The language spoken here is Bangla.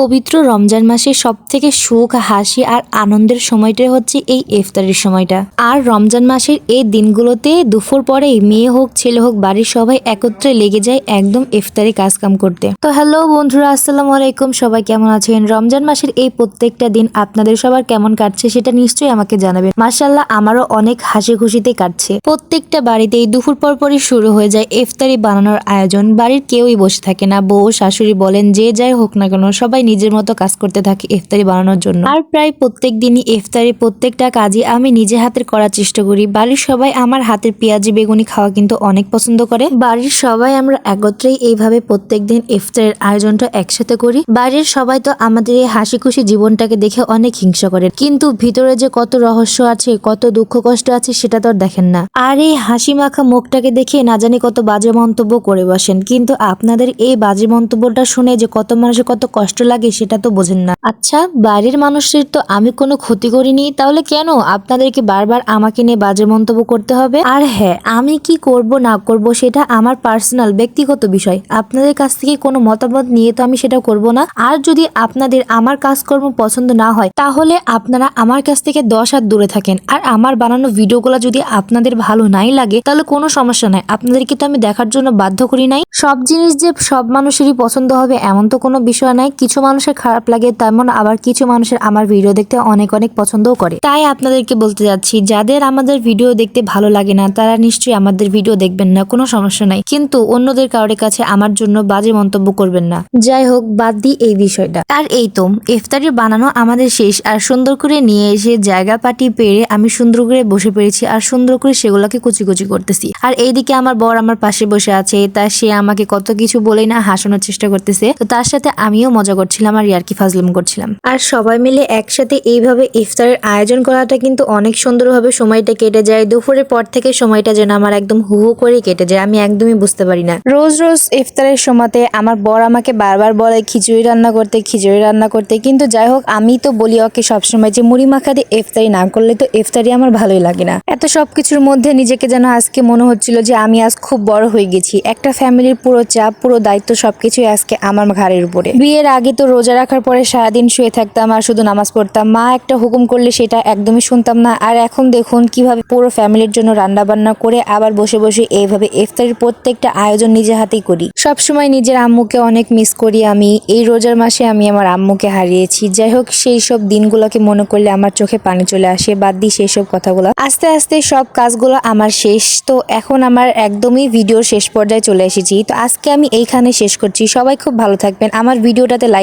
পবিত্র রমজান মাসে সব থেকে সুখ, হাসি আর আনন্দের সময়টা হচ্ছে এই ইফতারের সময়টা। আর রমজান মাসের এই দিনগুলোতে দুপুর পরেই মেয়ে হোক, ছেলে হোক, বাড়ির সবাই একত্রে লেগে যায় একদম ইফতারি কাজকাম করতে। তো হ্যালো বন্ধুরা, আসসালামু আলাইকুম। সবাই কেমন আছেন? রমজান মাসের এই প্রত্যেকটা দিন আপনাদের সবার কেমন কাটছে সেটা নিশ্চয়ই আমাকে জানাবেন। মাসাল্লাহ আমারও অনেক হাসি খুশিতে কাটছে। প্রত্যেকটা বাড়িতেই দুপুর পর পরই শুরু হয়ে যায় ইফতারি বানানোর আয়োজন। বাড়ির কেউই বসে থাকে না। বউ, শাশুড়ি বলেন, যে যাই হোক না কেন, সবাই নিজের মতো কাজ করতে থাকি ইফতারি বানানোর জন্য। আর প্রায় প্রত্যেক দিনই ইফতারি প্রত্যেকটা কাজই আমি নিজে হাতের করার চেষ্টা করি। বাড়ির সবাই আমার হাতের পেঁয়াজি বেগুনি খাওয়া কিন্তু অনেক পছন্দ করে। বাড়ির সবাই আমরা একত্রেই এইভাবে প্রত্যেক দিন ইফতারের আয়োজনটা একসাথে করি। বাড়ির সবাই তো আমাদের এই হাসি খুশি জীবনটাকে দেখে অনেক হিংসা করে। কিন্তু ভিতরে যে কত রহস্য আছে, কত দুঃখ কষ্ট আছে, সেটা তো আর দেখেন না। আর এই হাসি মাখা মুখটাকে দেখে না জানি কত বাজে মন্তব্য করে বসেন। কিন্তু আপনাদের এই বাজে মন্তব্যটা শুনে যে কত মানুষের কত কষ্ট লাগে সেটা তো বোঝেন না। আচ্ছা বাড়ির মানুষের তো আমি কোনো ক্ষতি করিনি, তাহলে কেন আপনাদেরকে বারবার আমাকে নিয়ে বাজে মন্তব্য করতে হবে? আর হ্যাঁ আমি কি করব না করব সেটা আমার পার্সোনাল ব্যক্তিগত বিষয়। আপনাদের কাছ থেকে কোনো মতামত নিয়ে তো আমি সেটা করব না। আর যদি আপনাদের আমার কাজকর্ম পছন্দ না হয়, তাহলে আপনারা আমার কাছ থেকে দশ হাত দূরে থাকেন। আর আমার বানানো ভিডিওগুলো যদি আপনাদের ভালো নাই লাগে, তাহলে কোনো সমস্যা নাই। আপনাদেরকে তো আমি দেখার জন্য বাধ্য করি নাই। সব জিনিস যে সব মানুষেরই পছন্দ হবে, এমন তো কোনো বিষয় নাই। কিছু মানুষের খারাপ লাগে, তেমন আবার কিছু মানুষের আমার ভিডিও দেখতে অনেক অনেক পছন্দও করে। তাই আপনাদেরকে বলতে যাচ্ছি, যাদের আমাদের ভিডিও দেখতে ভালো লাগে না, তারা নিশ্চয়ই আমাদের ভিডিও দেখবেন না, কোনো সমস্যা নাই। কিন্তু অন্যদের কারোর কাছে আমার জন্য বাজে মন্তব্য করবেন না। যাই হোক, বাদ দিই এই বিষয়টা। আর এই তো ইফতারি বানানো আমাদের শেষ, আর সুন্দর করে নিয়ে এসে জায়গা পাটি পেরে আমি সুন্দর করে বসে পেরেছি আর সুন্দর করে সেগুলোকে কুচি কুচি করতেছি। আর এইদিকে আমার বর আমার পাশে বসে আছে, তা সে আমাকে কত কিছু বলে না হাসানোর চেষ্টা করতেছে, তো তার সাথে আমিও মজা করছিলাম আর ইয়ার্কি ফাজলাম করছিলাম। আর সবাই মিলে একসাথে এইভাবে ইফতারের আয়োজন করাটা কিন্তু অনেক সুন্দরভাবে সময়টা কেটে যায়। দুপুরের পর থেকে সময়টা যেন আমার একদম হু হু করে কেটে যায়। আমি একদমই বুঝতে পারি না। রোজ রোজ ইফতারের সময়তে আমার বর আমাকে বারবার বলে, খিচুড়ি রান্না করতে, খিচুড়ি রান্না করতে। কিন্তু যাই হোক, আমি তো বলি ওকে সবসময় যে, মুড়ি মাখা দিয়ে ইফতারি না করলে তো ইফতারি আমার ভালোই লাগে না। এত সবকিছুর মধ্যে নিজেকে যেন আজকে মনে হচ্ছিল যে, আমি আজ খুব বড় হয়ে গেছি। একটা ফ্যামিলির পুরো চাপ, পুরো দায়িত্ব সবকিছুই আজকে আমার ঘাড়ের উপরে। বিয়ের আগে তো রোজা রাখার পরে সারাদিন শুয়ে থাকতাম আর শুধু নামাজ পড়তাম। মা একটা হুকুম করলে সেটা একদমই শুনতাম না। আর এখন দেখুন কীভাবে পুরো ফ্যামিলির জন্য রান্না বান্না করে আবার বসে বসে এইভাবে ইফতারের প্রত্যেকটা আয়োজন নিজে হাতেই করি। সবসময় নিজের আম্মুকে অনেক মিস করি আমি। এই রোজার মাসে আমি আমার আম্মুকে হারিয়েছি। যাই হোক, সেই সব দিনগুলোকে মনে করলে আমার চোখে পানি চলে আসে। বাদ দিই সেই সব কথাগুলো। আস্তে আস্তে সব কাজগুলো আমার শেষ। তো এখন আমার একদমই ভিডিওর শেষ পর্যায়ে চলে এসেছি। তো আজকে আমি এইখানে শেষ করছি। সবাই খুব ভালো থাকবেন। আমার ভিডিওটাতে